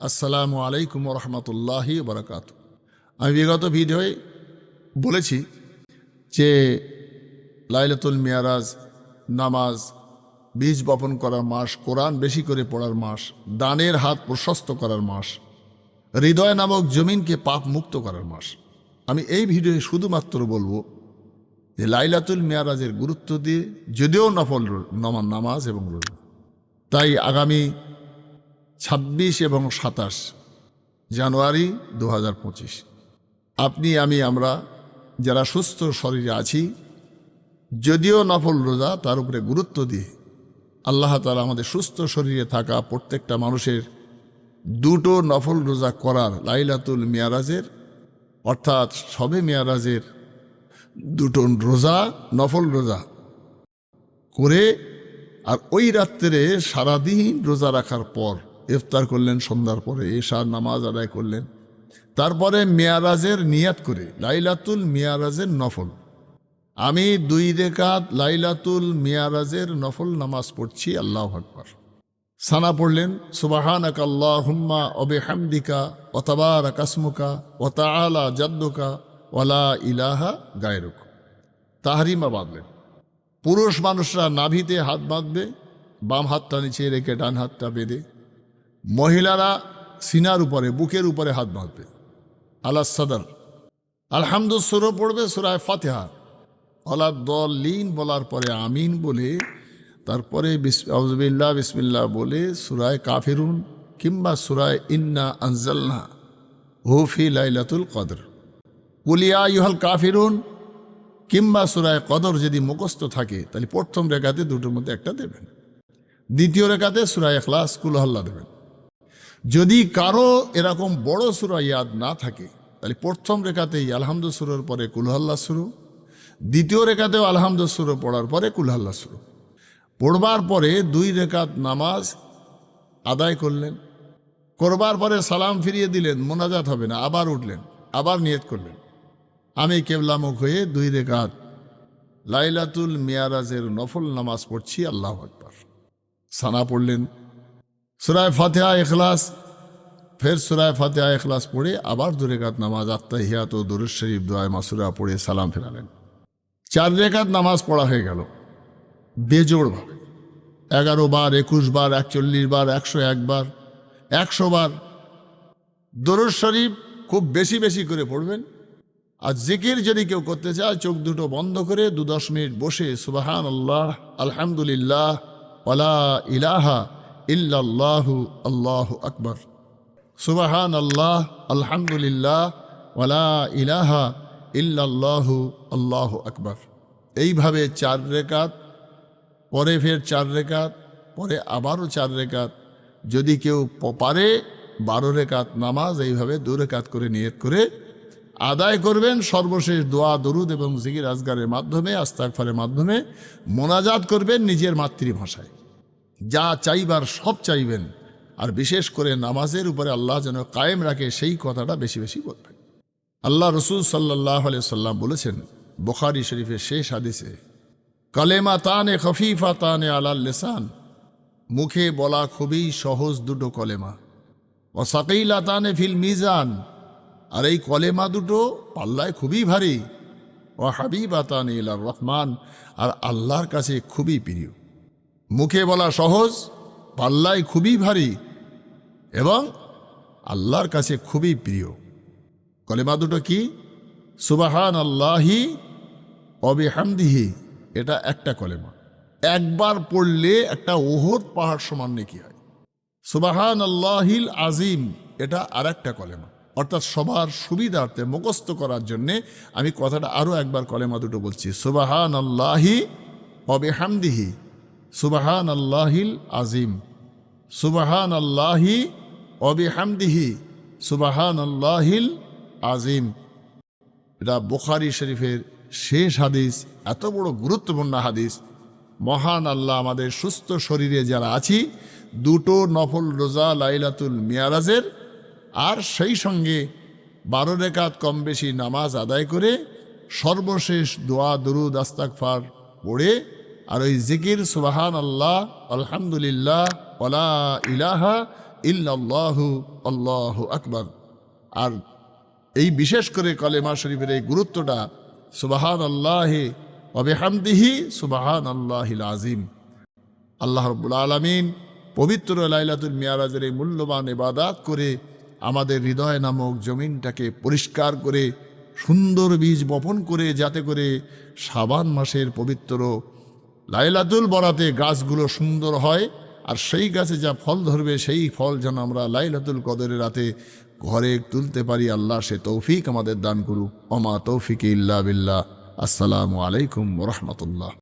আসসালামু আলাইকুম রহমতুল্লাহি বরকাত আমি বিগত ভিডিওয়ে বলেছি যে লাইলাতুল মিয়ারাজ নামাজ, বীজ বপন করার মাস, কোরআন বেশি করে পড়ার মাস, দানের হাত প্রশস্ত করার মাস, হৃদয় নামক জমিনকে পাপ মুক্ত করার মাস। আমি এই ভিডিওয়ে শুধুমাত্র বলব যে লাইলাতুল মিয়ারাজের গুরুত্ব দিয়ে যদিও নফল নামাজ এবং রোজা। তাই আগামী ছাব্বিশ এবং সাতাশ জানুয়ারি দু হাজার পঁচিশ। আপনি, আমি, আমরা যারা সুস্থ শরীরে আছি, যদিও নফল রোজা তার উপরে গুরুত্ব দিয়ে আল্লাহ তালা আমাদের সুস্থ শরীরে থাকা প্রত্যেকটা মানুষের দুটো নফল রোজা করার লাইলাতুল মিয়ারাজের, অর্থাৎ সবে মিয়ারাজের দুটো রোজা, নফল রোজা করে আর ওই রাত্রে সারাদিন রোজা রাখার পর ইফতার করলেন, সন্ধ্যার পরে এশার নামাজ আদায় করলেন। তারপরে মেয়ারাজের নিয়াত করে, লাইলাতুল মিয়ারাজের নফল। আমি দুই রেখাত লাইলাতুল মিয়ারাজের নফল নামাজ পড়ছি, আল্লাহ আকবর। সানা পড়লেন সুবাহানাক আল্লাহ হুম্মা অবে হামদিকা অতবার আকাসমুকা ওতা আলা জাদ্দুকা ওলা ইলাহা গায়রুক। তাহারিমা বাঁধলেন। পুরুষ মানুষরা নাভিতে হাত বাঁধবে, বাম হাতটা নিচে রেখে ডান হাতটা বেঁধে মহিলারা সিনার উপরে, বুকের উপরে হাত বাঁধবে। আল্লাহ সদর। আলহামদু সুরো পড়বে সুরায় ফাতেহা। অলা দল লিন বলার পরে আমিন বলে, তারপরে আউজবিল্লা বিসমিল্লা বলে সুরায় কাফিরুন কিংবা সুরায় ইন্না আনজালনা হুফি লাইলাতুল কদর। কুলিয়া ইহাল কাফিরুন কিংবা সুরায় কদর যদি মুখস্থ থাকে, তাহলে প্রথম রেখাতে দুটোর মধ্যে একটা দেবেন। দ্বিতীয় রেখাতে সুরায় এখলাস কুলহল্লা দেবেন। যদি কারও এরকম বড় সুরা ইয়াদ না থাকে, তাহলে প্রথম রেখাতেই আলহামদু সুরের পরে কুলহাল্লা শুরু, দ্বিতীয় রেখাতেও আলহামদু সুরো পড়ার পরে কুলহল্লা শুরু। পড়বার পরে দুই রেখাত নামাজ আদায় করলেন, করবার পরে সালাম ফিরিয়ে দিলেন, মোনাজাত হবে না, আবার উঠলেন, আবার নিয়ত করলেন। আমি কেবলামুখ হয়ে দুই রেখাত লাইলাতুল মিয়ারাজের নফল নামাজ পড়ছি, আল্লাহ আকবর। সানা পড়লেন সুরায় ফাতেহা এখলাস ফের সুরায় ফাতেহা এখলাস পড়ে আবার দু রেখাত নামাজ আত্মা হিয়াত ও দরুদ শরীফ দোয়ায় মাসুরা পড়ে সালাম ফেরালেন। চার রেখাত নামাজ পড়া হয়ে গেল। বেজোড়ভাবে এগারো বার, একুশ বার, একচল্লিশ বার, একশো একবার একশো বার। দরুদ শরীফ খুব বেশি বেশি করে পড়বেন। আর জিকির যদি কেউ করতে চায়, চোখ দুটো বন্ধ করে দু দশ মিনিট বসে সুবাহান আল্লাহ আলহামদুলিল্লাহ ওলা ইলাহা ইল্লাল্লাহু আল্লাহ আকবর। সুবাহান আল্লাহ আলহামদুলিল্লাহ ওয়ালা ইলাহা ইল্লাল্লাহু আল্লাহ আকবর। এইভাবে চার রেকাত পরে ফের চার রেকাত পরে আবারও চার রেকাত যদি কেউ পারে বারো রেকাত নামাজ, এইভাবে দু রেখাত করে নিয়ত করে আদায় করবেন। সর্বশেষ দোয়া, দরুদ এবং জিকির আজগারের মাধ্যমে আস্তাকফারের মাধ্যমে মোনাজাত করবেন নিজের মাতৃভাষায়। যা চাইবার সব চাইবেন। আর বিশেষ করে নামাজের উপরে আল্লাহ যেন কায়েম রাখে, সেই কথাটা বেশি বেশি বলবেন। আল্লাহ রসুল সাল্লাহ সাল্লাম বলেছেন, বুখারি শরীফের শেষ হাদিসে কালেমা তানে খফিফা তানে আলাল লেসান। মুখে বলা খুবই সহজ দুটো কলেমা। ও সাকিলা তানে ফিল মিজান। আর এই কলেমা দুটো পাল্লায় খুবই ভারী। ও হাবিবা তানে ইলার রহমান। আর আল্লাহর কাছে খুবই প্রিয়। মুখে বলা সহজ, পাল্লায় খুবই ভারী এবং আল্লাহর কাছে খুবই প্রিয়। কলেমা দুটো কি? সুবাহান আল্লাহি অবিহামদিহি এটা একটা কলেমা। একবার পড়লে একটা ওহদ পাহাড় সমান নেকি হয়। সুবাহান আল্লাহিল আজিম এটা আর একটা কলেমা। অর্থাৎ সবার সুবিধার্থে মুখস্থ করার জন্যে আমি কথাটা আরও একবার কলেমা দুটো বলছি। সুবাহান আল্লাহি অবেহামদিহি সুবাহান আল্লাহিল আজিম সুবাহান আল্লাহি অবিহামদিহি সুবাহান আল্লাহিল আজিম এটা বুখারি শরীফের শেষ হাদিস, এত বড় গুরুত্বপূর্ণ হাদিস। মহান আল্লাহ আমাদের সুস্থ শরীরে যারা আছি, দুটো নফল রোজা লাইলাতুল মিয়ারাজের, আর সেই সঙ্গে বারো রেখাত কম বেশি নামাজ আদায় করে সর্বশেষ দোয়া, দরুদ আস্তাকফার পড়ে আর ওই জিকির সুবাহান আল্লাহ আলহামদুলিল্লাহ ওলা ইলাহা আল্লাহ আকবার। আর এই বিশেষ করে কলেমা শরীফের এই গুরুত্বটা সুবাহান আল্লাহে অবেহামদিহি সুবাহান আল্লাহিল আজিম আল্লাহ রব্বুল আলমিন পবিত্র লাইলাতুল মিয়ারাজের এই মূল্যবান এবাদাত করে আমাদের হৃদয় নামক জমিনটাকে পরিষ্কার করে, সুন্দর বীজ বপন করে, যাতে করে সাবান মাসের পবিত্র লাইলাতুল বরাতে গাছগুলো সুন্দর হয়, আর সেই গাছে যা ফল ধরবে, সেই ফল যেন আমরা লাইলাতুল কদরের রাতে ঘরে তুলতে পারি। আল্লাহ সে তৌফিক আমাদের দান করুক। অমা তৌফিক ইল্লা বিল্লাহ। আসসালামু আলাইকুম রহমতুল্লাহ।